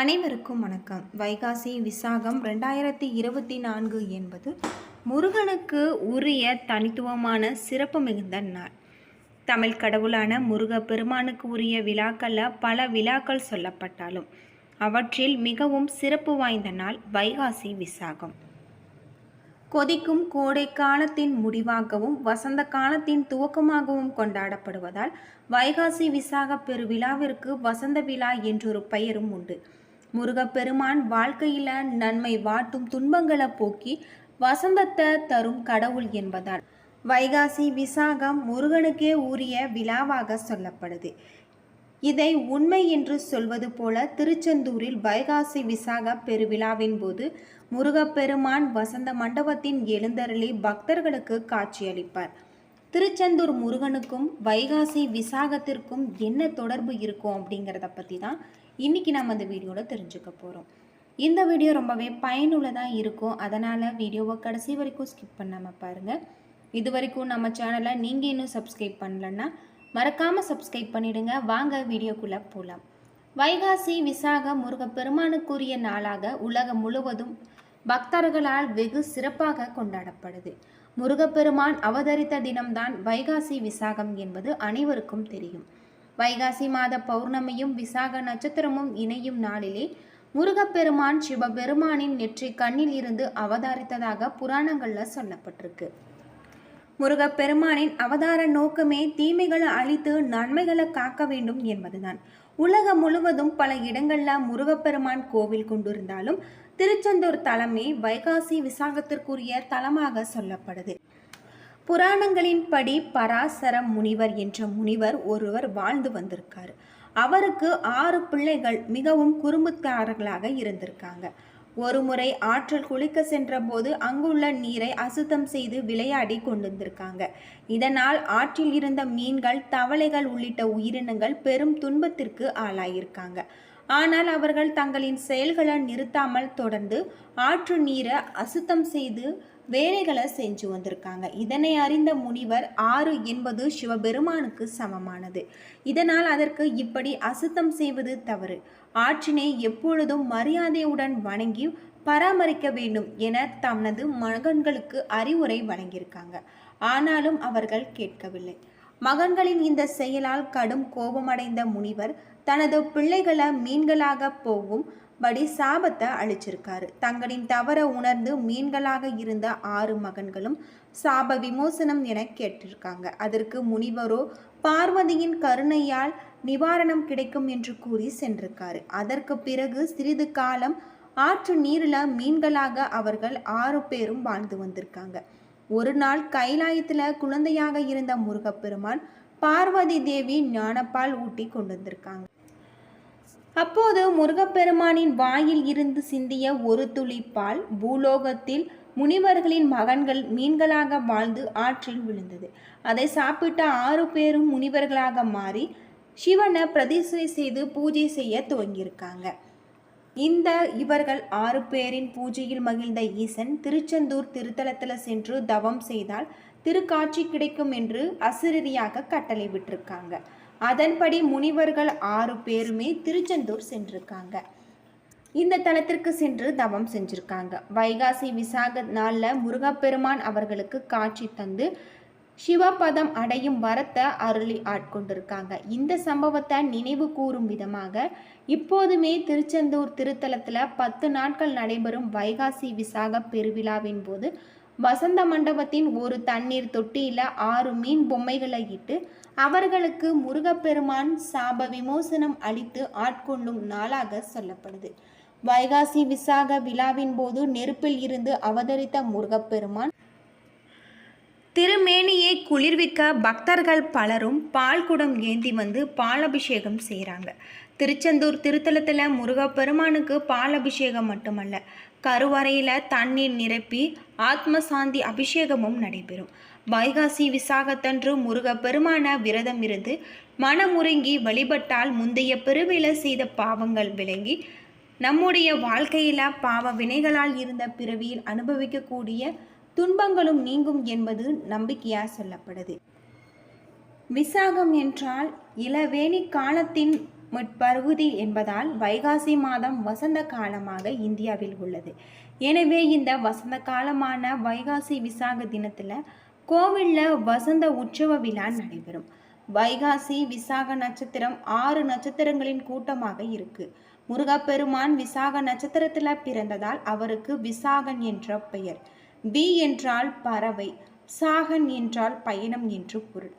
அனைவருக்கும் வணக்கம். வைகாசி விசாகம் ரெண்டாயிரத்தி இருபத்தி நான்கு என்பது முருகனுக்கு உரிய தனித்துவமான சிறப்பு மிகுந்த நாள். தமிழ் கடவுளான முருக பெருமானுக்கு உரிய விழாக்களில் பல விழாக்கள் சொல்லப்பட்டாலும் அவற்றில் மிகவும் சிறப்பு வாய்ந்த நாள் வைகாசி விசாகம். கொதிக்கும் கோடை காலத்தின் முடிவாகவும் வசந்த காலத்தின் துவக்கமாகவும் கொண்டாடப்படுவதால் வைகாசி விசாக பெருவிழாவிற்கு வசந்த விழா என்றொரு பெயரும் உண்டு. முருகப்பெருமான் வாழ்க்கையில நன்மை வாட்டும் துன்பங்களை போக்கி வசந்தத்தை தரும் கடவுள் என்பதால் வைகாசி விசாகம் முருகனுக்கே உரிய விழாவாக சொல்லப்படுது. இதை உண்மை என்று சொல்வது போல திருச்செந்தூரில் வைகாசி விசாக பெருவிழாவின் போது முருகப்பெருமான் வசந்த மண்டபத்தின் எழுந்தருளி பக்தர்களுக்கு காட்சியளிப்பார். திருச்செந்தூர் முருகனுக்கும் வைகாசி விசாகத்திற்கும் என்ன தொடர்பு இருக்கும் அப்படிங்கிறத பற்றி தான் இன்றைக்கி நம்ம அந்த வீடியோவில் தெரிஞ்சுக்க போகிறோம் இந்த வீடியோ ரொம்பவே பயனுள்ளதாக இருக்கும். அதனால் வீடியோவை கடைசி வரைக்கும் ஸ்கிப் பண்ணாமல் பாருங்கள் இது வரைக்கும் நம்ம சேனலை நீங்கள் இன்னும் சப்ஸ்கிரைப் பண்ணலன்னா மறக்காமல் சப்ஸ்கிரைப் பண்ணிவிடுங்க வாங்க வீடியோக்குள்ளே போகலாம் வைகாசி விசாக முருகப்பெருமானுக்குரிய நாளாக உலகம் முழுவதும் பக்தர்களால் வெகு சிறப்பாக கொண்டாடப்படுது. முருகப்பெருமான் அவதரித்த தினம்தான் வைகாசி விசாகம் என்பது அனைவருக்கும் தெரியும். வைகாசி மாத பௌர்ணமியும் விசாக நட்சத்திரமும் இணையும் நாளிலே முருகப்பெருமான் சிவபெருமானின் நெற்றி கண்ணில் இருந்து அவதரித்ததாக புராணங்களில் சொல்லப்பட்டிருக்கு. முருகப்பெருமானின் அவதார நோக்கமே தீமைகளை அழித்து நன்மைகளை காக்க வேண்டும் என்பதுதான். உலகம் முழுவதும் பல இடங்களில் முருகப்பெருமான் கோவில் கொண்டிருந்தாலும் திருச்செந்தூர் தலமே வைகாசி விசாகத்திற்குரிய தலமாக சொல்லப்படுது. புராணங்களின்படி பராசர முனிவர் என்ற முனிவர் ஒருவர் வாழ்ந்து வந்திருக்கார். அவருக்கு ஆறு பிள்ளைகள் மிகவும் குறும்புக்காரர்களாக இருந்திருக்காங்க. ஒருமுறை ஆற்றில் குளிக்க சென்றபோது அங்குள்ள நீரை அசுத்தம் செய்து விளையாடி கொண்டிருந்திருக்காங்க. இதனால் ஆற்றில் இருந்த மீன்கள் தவளைகள் உள்ளிட்ட உயிரினங்கள் பெரும் துன்பத்திற்கு ஆளாயிருக்காங்க. ஆனால் அவர்கள் தங்களின் செயல்களை நிறுத்தாமல் தொடர்ந்து ஆற்று நீரை அசுத்தம் செய்து வேலைகளை செஞ்சு வந்திருக்காங்க. இதனை அறிந்த முனிவர் ஆறு என்பது சிவபெருமானுக்கு சமமானது. இதனால் அதற்கு இப்படி அசுத்தம் செய்வது தவறு. ஆற்றினை எப்பொழுதும் மரியாதையுடன் வணங்கி பராமரிக்க வேண்டும் என தனது மகன்களுக்கு அறிவுரை வழங்கியிருக்காங்க. ஆனாலும் அவர்கள் கேட்கவில்லை. மகன்களின் இந்த செயலால் கடும் கோபமடைந்த முனிவர் தனது பிள்ளைகளை மீன்களாக போகும் படி சாபத்தை அழிச்சிருக்காரு. தங்களின் தவற உணர்ந்து மீன்களாக இருந்த ஆறு மகன்களும் சாப விமோசனம் என கேட்டிருக்காங்க. அதற்கு முனிவரோ பார்வதியின் கருணையால் நிவாரணம் கிடைக்கும் என்று கூறி சென்றிருக்காரு. அதற்கு பிறகு சிறிது காலம் ஆற்று நீரில் மீன்களாக அவர்கள் ஆறு பேரும் வாழ்ந்து வந்திருக்காங்க. ஒரு நாள் கைலாயத்தில் குழந்தையாக இருந்த முருகப்பெருமான் பார்வதி தேவி ஞானப்பால் ஊட்டி கொண்டு வந்திருக்காங்க. அப்போது முருகப்பெருமானின் வாயில் இருந்து சிந்திய ஒரு துளிப்பால் பூலோகத்தில் முனிவர்களின் மகன்கள் மீன்களாக வாழ்ந்து ஆற்றில் விழுந்தது. அதை சாப்பிட்ட ஆறு பேரும் முனிவர்களாக மாறி சிவனை பிரதிஷ்டை செய்து பூஜை செய்ய துவங்கியிருக்காங்க. இந்த இவர்கள் ஆறு பேரின் பூஜையில் மகிழ்ந்த ஈசன் திருச்செந்தூர் திருத்தலத்தில் சென்று தவம் செய்தால் திருக்காட்சி கிடைக்கும் என்று அசிரதியாக கட்டளை விட்டிருக்காங்க. அதன்படி முனிவர்கள் ஆறு பேருமே திருச்செந்தூர் சென்றிருக்காங்க. இந்த தலத்திற்கு சென்று தவம் செஞ்சிருக்காங்க. வைகாசி விசாக நாளில் முருகப்பெருமான் அவர்களுக்கு காட்சி தந்து சிவபதம் அடையும் வரத்தை அருளி ஆட்கொண்டிருக்காங்க. இந்த சம்பவத்தை நினைவு கூறும் விதமாக இப்போதுமே திருச்செந்தூர் திருத்தலத்தில் பத்து நாட்கள் நடைபெறும் வைகாசி விசாக பெருவிழாவின் போது வசந்த மண்டபத்தின் ஒரு தண்ணீர் தொட்டியில் ஆறு மீன் பொம்மைகளை இட்டு அவர்களுக்கு முருகப்பெருமான் சாப விமோசனம் அளித்து ஆட்கொள்ளும் நாளாக சொல்லப்படுது. வைகாசி விசாக விழாவின் போது நெருப்பில் இருந்து அவதரித்த முருகப்பெருமான் திருமேனியை குளிர்விக்க பக்தர்கள் பலரும் பால் குடம் ஏந்தி வந்து பாலபிஷேகம் செய்கிறாங்க திருச்செந்தூர் திருத்தலத்தில் முருகப்பெருமானுக்கு பால் அபிஷேகம் மட்டுமல்ல கருவறையில் தண்ணீர் நிரப்பி ஆத்மசாந்தி அபிஷேகமும் நடைபெறும். வைகாசி விசாகத்தன்று முருக பெருமான விரதம் இருந்து மனமுருங்கி வழிபட்டால் முந்தைய பெருவில செய்த பாவங்கள் விளங்கி நம்முடைய வாழ்க்கையில பாவ வினைகளால் இருந்த பிறவியில் அனுபவிக்கக்கூடிய துன்பங்களும் நீங்கும் என்பது நம்பிக்கையாக சொல்லப்படுது. விசாகம் என்றால் இளவேணி காலத்தின் முற்பகுதி என்பதால் வைகாசி மாதம் வசந்த காலமாக இந்தியாவில் உள்ளது. எனவே இந்த வசந்த காலமான வைகாசி விசாக தினத்தில் கோவிலில் வசந்த உற்சவ விழா நடைபெறும். வைகாசி விசாக நட்சத்திரம் ஆறு நட்சத்திரங்களின் கூட்டமாக இருக்கு. முருகப்பெருமான் விசாக நட்சத்திரத்தில் பிறந்ததால் அவருக்கு விசாகன் என்ற பெயர். வி என்றால் பறவை சாகன் என்றால் பயணம் என்று பொருள்.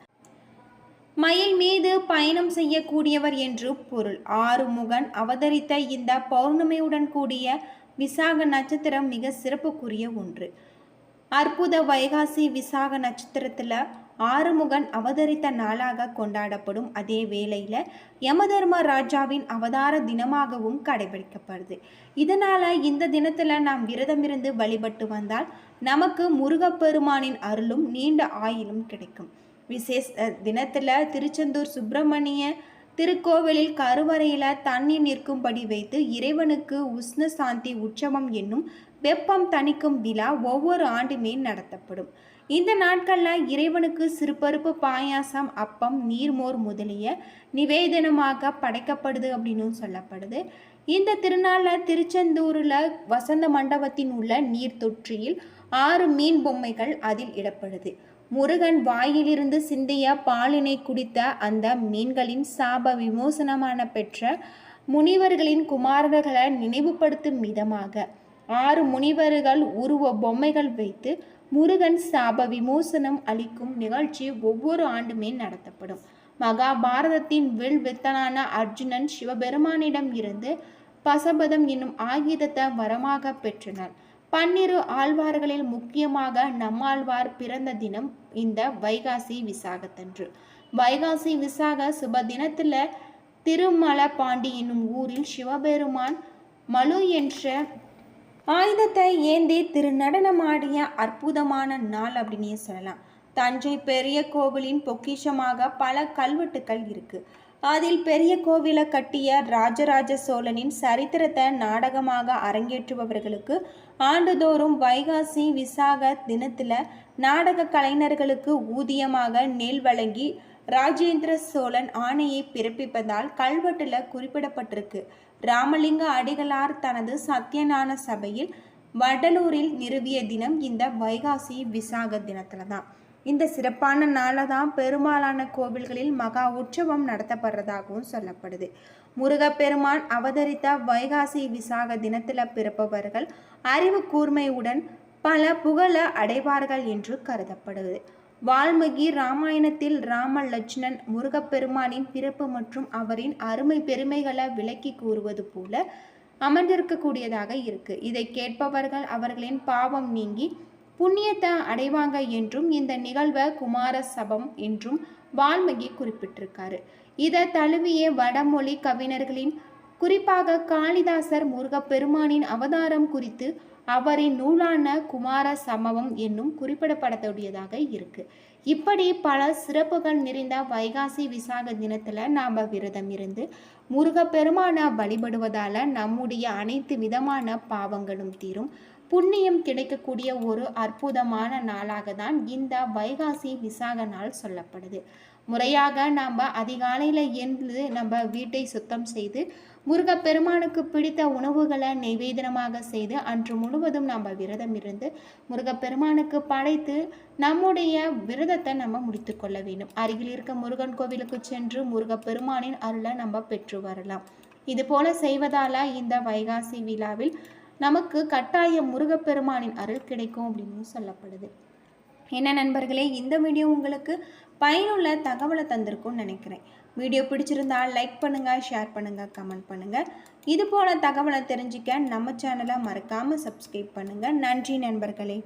மயில் மீது பயணம் செய்யக்கூடியவர் என்று பொருள். ஆறுமுகன் அவதரித்த இந்த பௌர்ணமியுடன் கூடிய விசாக நட்சத்திரம் மிக சிறப்புக்குரிய ஒன்று. அற்புத வைகாசி விசாக நட்சத்திரத்தில் ஆறுமுகன் அவதரித்த நாளாக கொண்டாடப்படும் அதே வேளையில் யமதர்ம ராஜாவின் அவதார தினமாகவும் கடைபிடிக்கப்படுது. இதனால் இந்த தினத்தில் நாம் விரதமிருந்து வழிபட்டு வந்தால் நமக்கு முருகப்பெருமானின் அருளும் நீண்ட ஆயிலும் கிடைக்கும். விசேஷ தினத்தில் திருச்செந்தூர் சுப்பிரமணிய திருக்கோவிலில் கருவறையில் தண்ணீர் நிற்கும்படி வைத்து இறைவனுக்கு உஷ்ண சாந்தி உற்சவம் என்னும் வெப்பம் தணிக்கும் விழா ஒவ்வொரு ஆண்டுமே நடத்தப்படும். இந்த நாட்களில் இறைவனுக்கு சிறுபருப்பு பாயாசம் அப்பம் நீர்மோர் முதலிய நிவேதனமாக படைக்கப்படுது அப்படின்னு சொல்லப்படுது. இந்த திருநாளில் திருச்செந்தூரில் வசந்த மண்டபத்தின் உள்ள நீர் தொற்றியில் ஆறு மீன் பொம்மைகள் அதில் இடப்படுது. முருகன் வாயிலிருந்து சிந்திய பாலினை குடித்த அந்த மீன்களின் சாப விமோசனமான பெற்ற முனிவர்களின் குமாரர்களை நினைவுபடுத்தும் விதமாக ஆறு முனிவர்கள் உருவ பொம்மைகள் வைத்து முருகன் சாப விமோசனம் அளிக்கும் நிகழ்ச்சி ஒவ்வொரு ஆண்டுமே நடத்தப்படும். மகாபாரதத்தின் வில் வித்தனான அர்ஜுனன் சிவபெருமானிடம் இருந்து பசபதம் என்னும் ஆயுதத்தை வரமாக பெற்றனர். பன்னிரு ஆழ்வார்களில் முக்கியமாக நம்மாழ்வார் பிறந்த தினம் இந்த வைகாசி விசாகத்தன்று. வைகாசி விசாக சுப தினத்தில் திருமலபாண்டி என்னும் ஊரில் சிவபெருமான் மலு என்ற ஆயுதத்தை ஏந்தி திருநடனமாடிய அற்புதமான நாள் அப்படின்னே சொல்லலாம். தஞ்சை பெரிய கோவிலின் பொக்கிஷமாக பல கல்வெட்டுக்கள் இருக்குது அதில் பெரிய கோவிலை கட்டிய ராஜராஜ சோழனின் சரித்திரத்தை நாடகமாக அரங்கேற்றுபவர்களுக்கு ஆண்டுதோறும் வைகாசி விசாக தினத்தில் நாடக கலைஞர்களுக்கு ஊதியமாக நெல் வழங்கி ராஜேந்திர சோழன் ஆணையை பிறப்பிப்பதால் கல்வெட்டில் குறிப்பிடப்பட்டிருக்கு. ராமலிங்க அடிகளார் தனது சத்யநான சபையில் வடலூரில் நிறுவிய தினம் இந்த வைகாசி விசாக தினத்தில் தான் இந்த சிறப்பான நாளில் தான் பெரும்பாலான கோவில்களில் மகா உற்சவம் நடத்தப்படுறதாகவும் சொல்லப்படுது. முருகப்பெருமான் அவதரித்த வைகாசி விசாக தினத்தில் பிறப்பவர்கள் அறிவு கூர்மையுடன் பல புகழ அடைவார்கள் என்று கருதப்படுது. வால்மீகி ராமாயணத்தில் ராம லட்சுமணன் முருகப்பெருமானின் பிறப்பு மற்றும் அவரின் அருமை பெருமைகளை விளக்கி கூறுவது போல அமர்ந்திருக்கக்கூடியதாக இருக்கு. இதை கேட்பவர்கள் அவர்களின் பாவம் நீங்கி புண்ணியத்தை அடைவாங்க என்றும் இந்த நிகழ்வை குமார சபம் என்றும் வால்மீகி குறிப்பிட்டிருக்காரு. இதை தழுவிய வடமொழி கவிஞர்களின் குறிப்பாக காளிதாசர் முருகப்பெருமானின் அவதாரம் குறித்து அவரின் நூலான குமார சமவம் என்னும் குறிப்பிடப்படக்கூடியதாக இருக்கு. இப்படி பல சிறப்புகள் நிறைந்த வைகாசி விசாக தினத்துல நாம் விரதம் இருந்து முருகப்பெருமான வழிபடுவதால நம்முடைய அனைத்து விதமான பாவங்களும் தீரும். புண்ணியம் கிடைக்கக்கூடிய ஒரு அற்புதமான நாளாக தான் இந்த வைகாசி விசாக நாள் சொல்லப்படுது. முறையாக நாம் அதிகாலையில் எழுந்து நம்ம வீட்டை சுத்தம் செய்து முருகப்பெருமானுக்கு பிடித்த உணவுகளை நிவேதனமாக செய்து அன்று முழுவதும் நம்ம விரதம் இருந்து முருகப்பெருமானுக்கு படைத்து நம்முடைய விரதத்தை நம்ம முடித்து கொள்ள வேண்டும். அருகில் இருக்க முருகன் கோவிலுக்கு சென்று முருகப்பெருமானின் அருளை நம்ம பெற்று வரலாம். இது போல செய்வதால இந்த வைகாசி விழாவில் நமக்கு கட்டாயம் முருகப்பெருமானின் அருள் கிடைக்கும் அப்படின்னு சொல்லப்படுது. என்ன நண்பர்களே இந்த வீடியோ உங்களுக்கு பயனுள்ள தகவலை தந்திருக்கும்னு நினைக்கிறேன். வீடியோ பிடிச்சிருந்தா லைக் பண்ணுங்கள் ஷேர் பண்ணுங்கள் கமெண்ட் பண்ணுங்கள் இது போல தகவலை தெரிஞ்சுக்க நம்ம சேனலை மறக்காமல் சப்ஸ்கிரைப் பண்ணுங்கள் நன்றி நண்பர்களே.